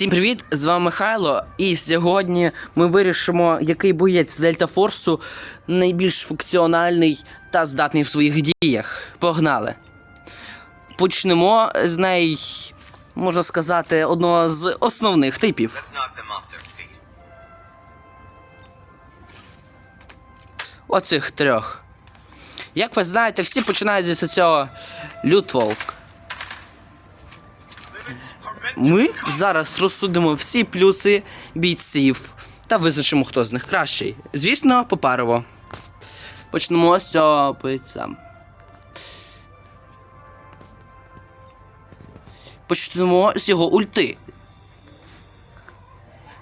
Всім привіт! З вами Михайло. І сьогодні ми вирішимо, який боєць Дельта Форсу найбільш функціональний та здатний в своїх діях. Погнали! Почнемо з най, можна сказати, одного з основних типів. Оцих трьох. Як ви знаєте, всі починають зі цього Лютволк. Ми зараз розсудимо всі плюси бійців та визначимо, хто з них кращий. Звісно, попарово. Почнемо з цього бойця. Почнемо з його ульти.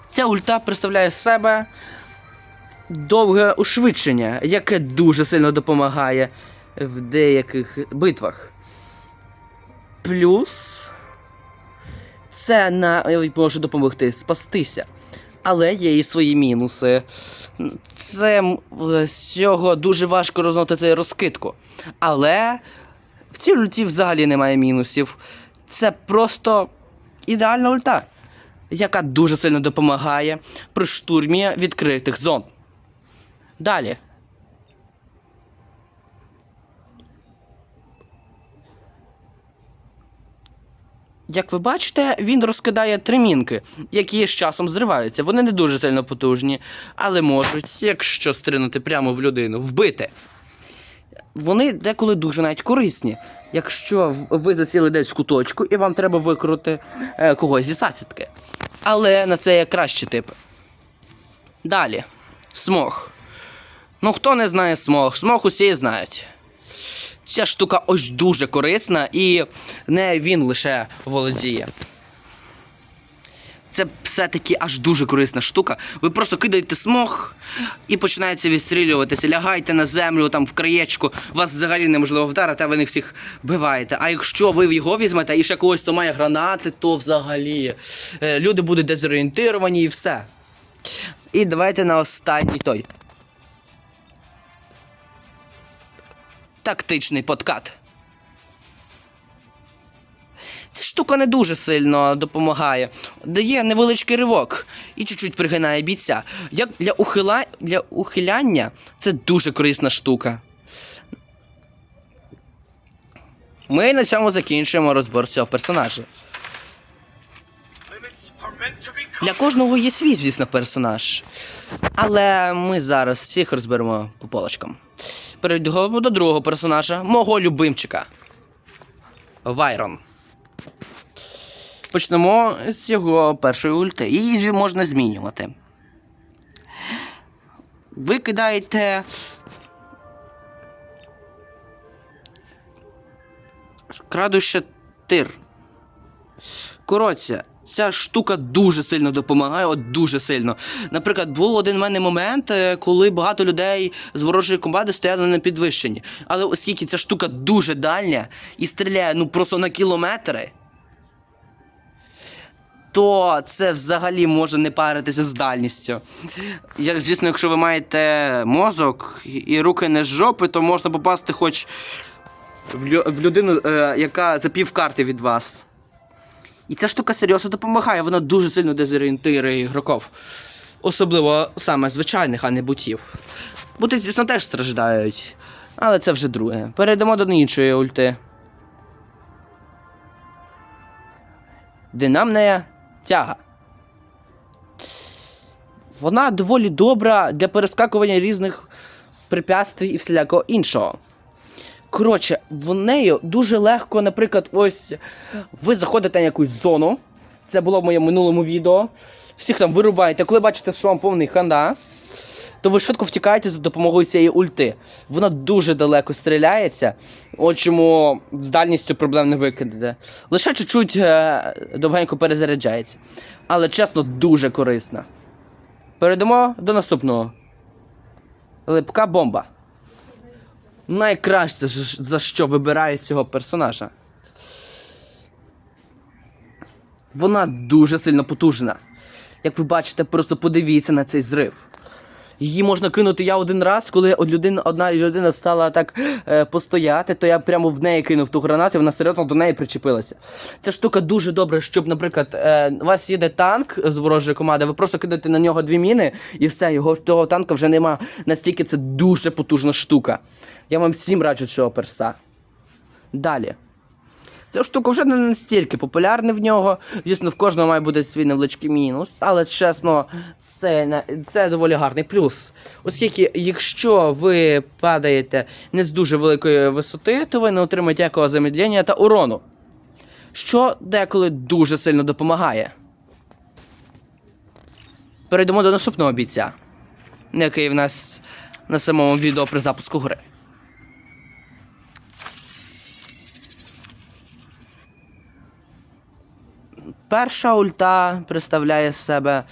Ця ульта представляє себе довге ушвидшення, яке дуже сильно допомагає в деяких битвах. Плюс це навіть може допомогти спастися. Але є і свої мінуси. Це з цього дуже важко розносити розкидку. Але в цій ульті взагалі немає мінусів. Це просто ідеальна ульта, яка дуже сильно допомагає при штурмі відкритих зон. Далі. Як ви бачите, він розкидає тримінки, які з часом зриваються. Вони не дуже сильно потужні, але можуть, якщо стринути прямо в людину, вбити. Вони деколи дуже навіть корисні. Якщо ви засіли десь в куточку і вам треба викрути е, когось зі сацітки. Але на це є кращі типи. Далі. Смог. Ну, хто не знає смог? Смог усі знають. Ця штука ось дуже корисна і не він лише володіє. Це все-таки аж дуже корисна штука. Ви просто кидаєте смог і починається відстрілюватися. Лягайте на землю, там в краєчку, вас взагалі неможливо вдарити, а ви них всіх вбиваєте. А якщо ви його візьмете і ще когось, хто має гранати, то взагалі е, люди будуть дезорієнтовані і все. І давайте на останній той. Тактичний подкат. Ця штука не дуже сильно допомагає. Дає невеличкий ривок і чуть-чуть пригинає бійця. Як для, ухила... для ухиляння це дуже корисна штука. Ми на цьому закінчуємо розбор цього персонажа. Для кожного є свій, звісно, персонаж. Але ми зараз всіх розберемо по полочкам. Перейдемо до другого персонажа, мого любимчика. Вайрон. Почнемо з його першої ульти. Її можна змінювати. Ви кидаєте. Крадуще тир. Коротше, ця штука дуже сильно допомагає, от дуже сильно. Наприклад, був один в мене момент, е, коли багато людей з ворожої команди стояли на підвищенні. Але оскільки ця штука дуже дальня і стріляє ну просто на кілометри, то це взагалі може не паритися з дальністю. Як, звісно, якщо ви маєте мозок і- руки не з жопи, то можна попасти хоч в, людину, е, яка за пів карти від вас. І ця штука серйозно допомагає, вона дуже сильно дезорієнтує ігроків. Особливо саме звичайних, а не бутів. Бути, звісно, теж страждають. Але це вже друге. Перейдемо до іншої ульти. Динамна тяга. Вона доволі добра для перескакування різних препятствий і всілякого іншого. Коротше, в нею дуже легко, наприклад, ось ви заходите на якусь зону. Це було в моєму минулому відео. Всіх там вирубаєте. Коли бачите, що вам повний ханда, то ви швидко втікаєте за допомогою цієї ульти. Вона дуже далеко стріляється. От чому з дальністю проблем не викидете. Лише чуть-чуть е, довгенько перезаряджається. Але чесно, дуже корисна. Перейдемо до наступного. Липка бомба найкраще, за- що вибирає цього персонажа. Вона дуже сильно потужна. Як ви бачите, просто подивіться на цей зрив. Її можна кинути я один раз, коли людина, одна людина стала так е, постояти, то я прямо в неї кинув ту гранату, вона серйозно до неї причепилася. Ця штука дуже добра, щоб, наприклад, е, у вас їде танк з ворожої команди, ви просто кидаєте на нього дві міни, і все, його того танка вже нема. Настільки це дуже потужна штука. Я вам всім раджу цього перса. Далі. Ця штука вже не настільки популярна в нього. Звісно, в кожного має бути свій невеличкий мінус, але чесно, це, це доволі гарний плюс. Оскільки, якщо ви падаєте не з дуже великої висоти, то ви не отримаєте якого замедлення та урону. Що деколи дуже сильно допомагає. Перейдемо до наступного бійця, який в нас на самому відео при запуску гри. Перша ульта представляє з себе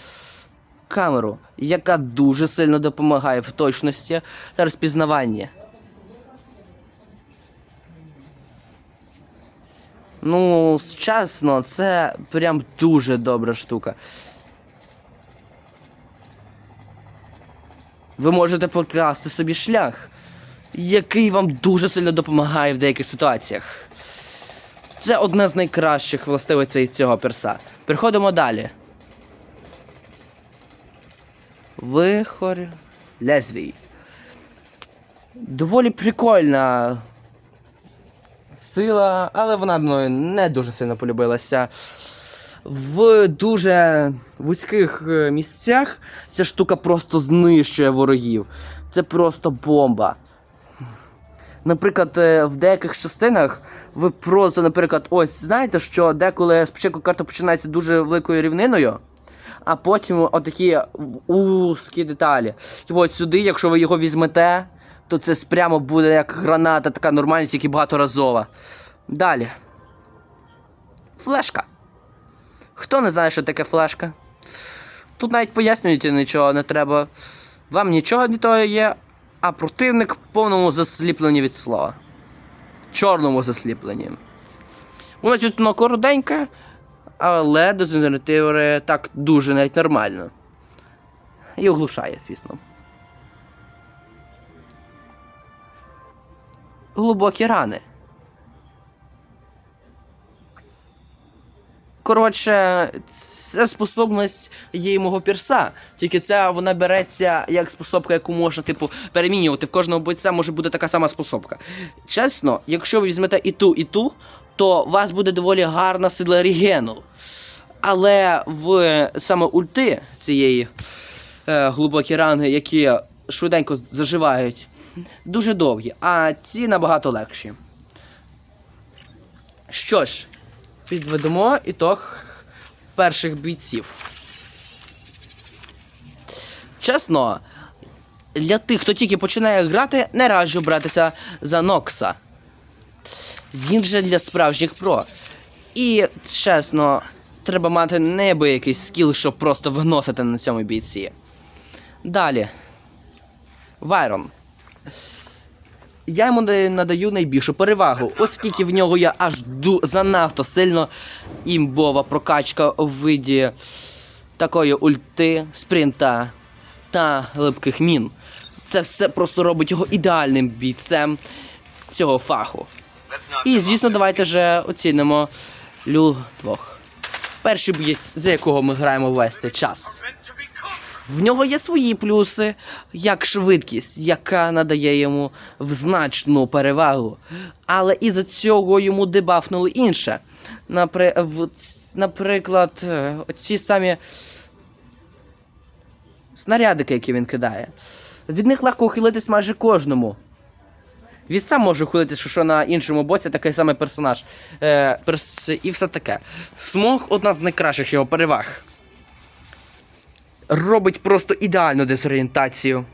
камеру, яка дуже сильно допомагає в точності та розпізнаванні. Ну, чесно, це прям дуже добра штука. Ви можете покрасти собі шлях, який вам дуже сильно допомагає в деяких ситуаціях. Це одна з найкращих властивостей цього перса. Переходимо далі. Вихор лезвій. Доволі прикольна сила, але вона мною не дуже сильно полюбилася. В дуже вузьких е, місцях ця штука просто знищує ворогів. Це просто бомба. Наприклад, е, в деяких частинах ви просто, наприклад, ось знаєте, що деколи спочатку карта починається дуже великою рівниною, а потім отакі узкі деталі. І от сюди, якщо ви його візьмете, то це прямо буде як граната, така нормальна, тільки багаторазова. Далі. Флешка. Хто не знає, що таке флешка? Тут навіть пояснювати нічого не треба. Вам нічого не то є, а противник в повному засліпленні від слова. Чорному засліпленні. Вона звісно коротенька, але дезінтегративує так дуже навіть нормально. І оглушає, звісно. Глибокі рани. Коротше, це способність і мого пірса. Тільки ця вона береться як способка, яку можна, типу, перемінювати. В кожного бойця може бути така сама способка. Чесно, якщо ви візьмете і ту, і ту, то у вас буде доволі гарна сила регену. Але в саме ульти цієї е, глибокі рани, які швиденько заживають, дуже довгі, а ці набагато легші. Що ж, підведемо ітог перших бійців. Чесно, для тих, хто тільки починає грати, не раджу братися за Нокса. Він же для справжніх про. І чесно, треба мати неабиякий скіл, щоб просто виносити на цьому бійці. Далі. Вайрон. Я йому на- надаю найбільшу перевагу, оскільки в нього є аж занадто сильно імбова прокачка у виді такої ульти, спринта та липких мін. Це все просто робить його ідеальним бійцем цього фаху. І звісно, давайте вже оцінимо Лю двох. Перший боєць, за якого ми граємо весь цей час. В нього є свої плюси, як швидкість, яка надає йому значну перевагу. Але із-за цього йому дебафнули інше. Наприклад, е, ці самі снарядики, які він кидає. Від них легко ухилитись майже кожному. Він сам може ухилитися, що на іншому боці такий самий персонаж. Е, перс... І все таке. Смог одна з найкращих його переваг робить просто ідеальну дезорієнтацію.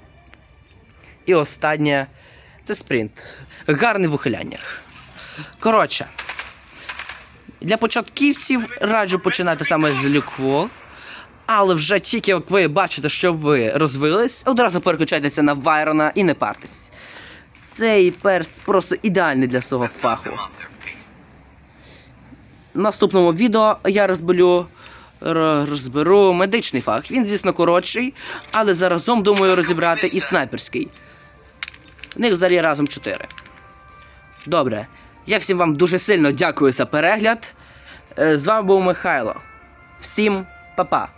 І останнє це спринт. Гарний в ухиляннях. Коротше, для початківців раджу починати саме з люкво. Але вже тільки як ви бачите, що ви розвились, одразу переключайтеся на Вайрона і не партесь. Цей перс просто ідеальний для свого фаху. В наступному відео я розбелю ро- розберу медичний фах. Він, звісно, коротший, але заразом думаю розібрати і снайперський. В них взагалі разом чотири. Добре. Я всім вам дуже сильно дякую за перегляд. Е, З вами був Михайло. Всім па-па.